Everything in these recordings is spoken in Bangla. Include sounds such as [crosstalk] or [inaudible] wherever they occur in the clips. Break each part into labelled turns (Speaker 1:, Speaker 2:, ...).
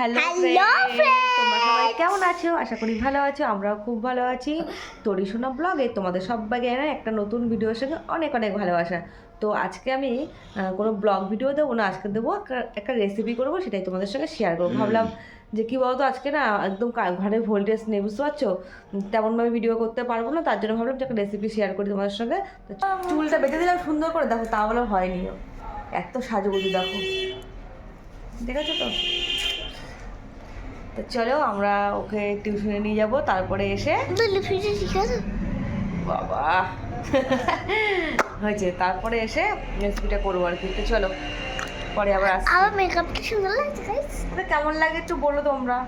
Speaker 1: হ্যালো তোমরা সবাই কেমন আছো? আশা করি ভালো আছো আমরাও খুব ভালো আছি। তরি শোনা ব্লগে তোমাদের সবাইকে জানাই একটা নতুন ভিডিওর সঙ্গে অনেক অনেক ভালোবাসা। তো আজকে আমি কোনো ব্লগ ভিডিও দেবো না আজকে দেবো একটা- একটা রেসিপি করব সেটাই তোমাদের সঙ্গে শেয়ার করব। ভাবলাম যে কি বলতো আজকে না একদম ঘরে ভোল্টেজ নেই বুঝতে পারছ? তেমনভাবে ভিডিও করতে পারব না তার জন্য ভাবলাম যে একটা রেসিপি শেয়ার করি তোমাদের সঙ্গে। তো চুলটা বেঁধে দিলাম সুন্দর করে। দেখো তা বলে হয়নি। এত সাজুগুজু দেখো। ঠিক আছে তো? তো চলো আমরা ওকে টিউশনে নিয়ে যাব তারপরে এসে
Speaker 2: ঠিক আছে?
Speaker 1: বাবা। হয়েছে তারপরে এসে রেসিপিটা করব আর কি। তো চলো পরে আবার আসছি।
Speaker 2: আমার মেকআপটা সুন্দর লাগছে গাইস
Speaker 1: কেমন লাগে একটু বলো তোমরা।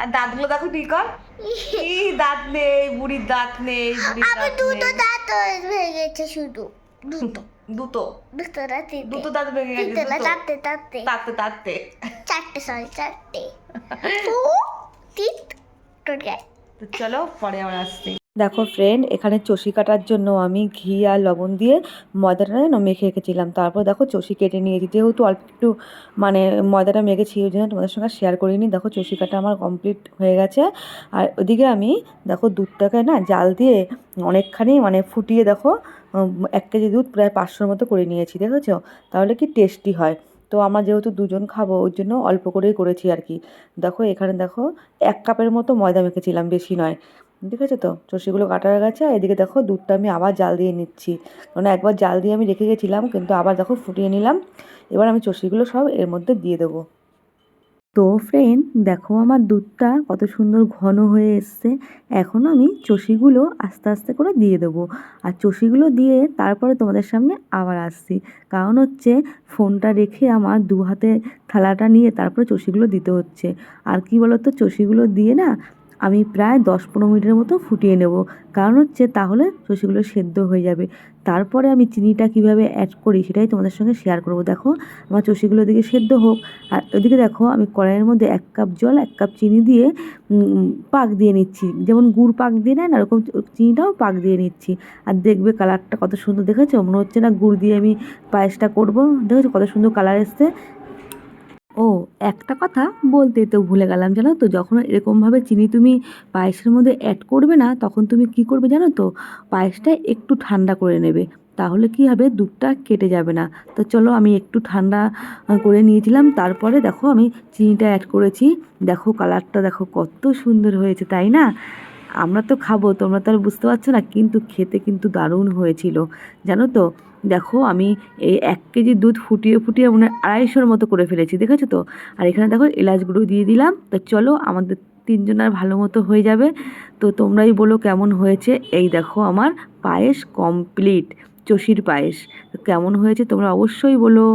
Speaker 1: আর দাঁতগুলো দেখো ঠিক কর। ই দাঁত নেই বুড়ির দাঁত নেই বুড়ির দাঁত
Speaker 2: দুটো দাঁত হয়ে গেছে শুধু। দুটো।
Speaker 1: দুটো।
Speaker 2: দুটো তিনটে
Speaker 1: দুটো দাঁত ভেঙে গেছে দুটো।
Speaker 2: চারটে। সরি চারটে [laughs]
Speaker 1: তো চলো পরে আমরা আসছি। দেখো ফ্রেন্ড এখানে চষি কাটার জন্য আমি ঘি আর লবণ দিয়ে ময়দাটা যেন মেখে রেখেছিলাম। তারপর দেখো চষি কেটে নিয়েছি। যেহেতু অল্প একটু মানে ময়দাটা মেখেছি ওই জন্য তোমাদের সঙ্গে শেয়ার করিনি। দেখো চষি কাটা আমার কমপ্লিট হয়ে গেছে। আর ওদিকে আমি দেখো দুধটাকে না জাল দিয়ে অনেকখানি মানে ফুটিয়ে দেখো এক কেজি দুধ প্রায় পাঁচশোর মতো করে নিয়েছি দেখেছ? তাহলে কি টেস্টি হয়। তো আমরা যেহেতু দুজন খাব ওই জন্য অল্প করেই করেছি আর কি। দেখো, এখানে দেখো, এক কাপের মতো ময়দা মেখেছিলাম, বেশি নয়। ঠিক আছে তো? চর্ষিগুলো কাটা হয়ে গেছে এদিকে দেখো, দুধটা আমি আবার জাল দিয়ে নিচ্ছি। কারণ একবার জাল দিয়ে আমি রেখে গেছিলাম, কিন্তু আবার দেখো ফুটিয়ে নিলাম। এবার আমি চষিগুলো সব এর মধ্যে দিয়ে দেবো। তো ফ্রেন্ড দেখো আমার দুধটা কত সুন্দর ঘন হয়ে এসছে। এখন আমি চষিগুলো আস্তে আস্তে করে দিয়ে দেবো। আর চষিগুলো দিয়ে তারপরে তোমাদের সামনে আবার আসছি। কারণ হচ্ছে ফোনটা রেখে আমার দু হাতে থালাটা নিয়ে তারপরে চষিগুলো দিতে হচ্ছে। আর কি তো চষিগুলো দিয়ে না আমি প্রায় দশ পনেরো মিনিটের মতো ফুটিয়ে নেব। কারণ হচ্ছে তাহলে চষিগুলো সেদ্ধ হয়ে যাবে। তারপরে আমি চিনিটা কীভাবে অ্যাড করি সেটাই তোমাদের সঙ্গে শেয়ার করব। দেখো, আমার চষিগুলো দিকে সেদ্ধ হোক। আর ওদিকে দেখো, আমি কড়াইয়ের মধ্যে এক কাপ জল, এক কাপ চিনি দিয়ে পাক দিয়ে নিচ্ছি। যেমন গুড় পাক দিয়ে নেয় না, ওরকম চিনিটাও পাক দিয়ে নিচ্ছি। আর দেখবে কালারটা কত সুন্দর, দেখেছ? মনে হচ্ছে না গুড় দিয়ে আমি পায়েসটা করব। দেখেছ কত সুন্দর কালার এসছে? ও, একটা কথা বলতে তো ভুলে গেলাম, জানো তো? যখন এরকমভাবে চিনি তুমি পায়েসের মধ্যে অ্যাড করবে না, তখন তুমি কি করবে জানো তো? পায়েসটা একটু ঠান্ডা করে নেবে, তাহলে কি হবে? দুধটা কেটে যাবে না। তো চলো আমি একটু ঠান্ডা করে নিয়েছিলাম, তারপরে দেখো আমি চিনিটা অ্যাড করেছি। দেখো কালারটা দেখো কত সুন্দর হয়েছে, তাই না? আমরা তো খাব, তোমরা তো আর বুঝতে পারছ না, কিন্তু খেতে কিন্তু দারুণ হয়েছিল, জানো তো? দেখো, আমি এই এক কেজি দুধ ফুটিয়ে ফুটিয়ে মানে আড়াইশোর মতো করে ফেলেছি, দেখেছ তো? আর এখানে দেখো এলাচ গুঁড়ো দিয়ে দিলাম। তো চলো, আমাদের তিনজনের ভালো মতো হয়ে যাবে। তো তোমরাই বলো কেমন হয়েছে। এই দেখো আমার পায়েস কমপ্লিট চষির পায়েস। কেমন হয়েছে তোমরা অবশ্যই বলো।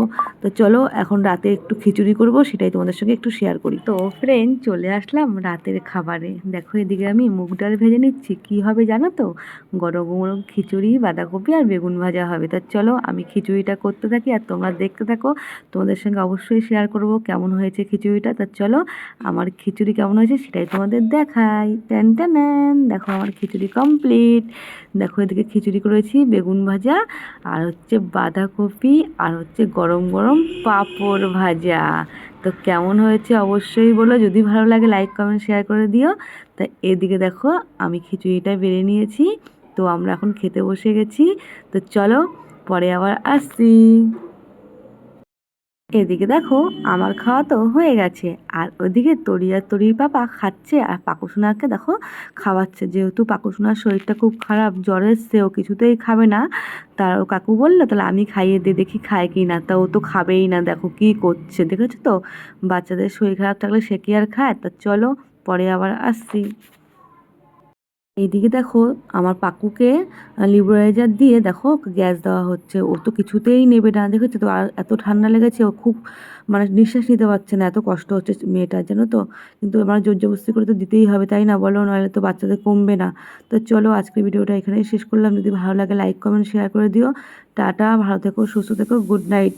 Speaker 1: তো চলো, এখন রাতে একটু খিচুড়ি করব, সেটাই তোমাদের সঙ্গে একটু শেয়ার করি। তো ফ্রেন্ড চলে আসলাম রাতের খাবারে। দেখো এদিকে আমি মুগ ডাল ভেজে নিচ্ছি। কি হবে জানো তো? গরম গরম খিচুড়ি, বাঁধাকপি আর বেগুন ভাজা হবে। তা চলো, আমি খিচুড়িটা করতে থাকি আর তোমরা দেখতে থাকো। তোমাদের সঙ্গে অবশ্যই শেয়ার করব কেমন হয়েছে খিচুড়িটা। তা চলো, আমার খিচুড়ি কেমন হয়েছে সেটাই তোমাদের দেখাই। টেন টেন দেখো আমার খিচুড়ি কমপ্লিট দেখো এদিকে খিচুড়ি করেছি, বেগুন ভাজা আর হচ্ছে বাঁধাকপি আর হচ্ছে গরম গরম পাঁপড় ভাজা। তো কেমন হয়েছে অবশ্যই বলো। যদি ভালো লাগে লাইক কমেন্ট শেয়ার করে দিও। তা এদিকে দেখো, আমি খিচুড়িটা বেড়ে নিয়েছি। তো আমরা এখন খেতে বসে গেছি। তো চলো, পরে আবার আসছি। এদিকে দেখো, আমার খাওয়া তো হয়ে গেছে। আর ওদিকে তরিয়া তরির পাপা খাচ্ছে, আর পাকুসোনাকে দেখো খাওয়াচ্ছে। যেহেতু পাকুসোনার শরীরটা খুব খারাপ, জ্বর এসছে, ও কিছুতেই খাবে না। তার ও কাকু বলল, তাহলে আমি খাইয়ে দিয়ে দেখি খায় কি না। তা ও তো খাবেই না, দেখো কি করছে, দেখেছ তো? বাচ্চাদের শরীর খারাপ থাকলে সে কি আর খায়? তা চলো, পরে আবার আসছি। এইদিকে দেখো আমার পাকুকে লিবরাইজার দিয়ে দেখো গ্যাস দেওয়া হচ্ছে। ও তো কিছুতেই নেবে না। দেখেছ তো? আর এত ঠান্ডা লেগেছে, ও খুব মানে নিঃশ্বাস নিতে পারছে না। এত কষ্ট হচ্ছে মেয়েটার, জানো তো? কিন্তু আমার জোর জবরদস্তি করে তো দিতেই হবে, তাই না? বলো, নাহলে তো বাচ্চাদের কমবে না। তো চলো, আজকের ভিডিওটা এখানেই শেষ করলাম। যদি ভালো লাগে লাইক কমেন্ট শেয়ার করে দিও। টাটা, ভালো থেকো, সুস্থ থেকো গুড নাইট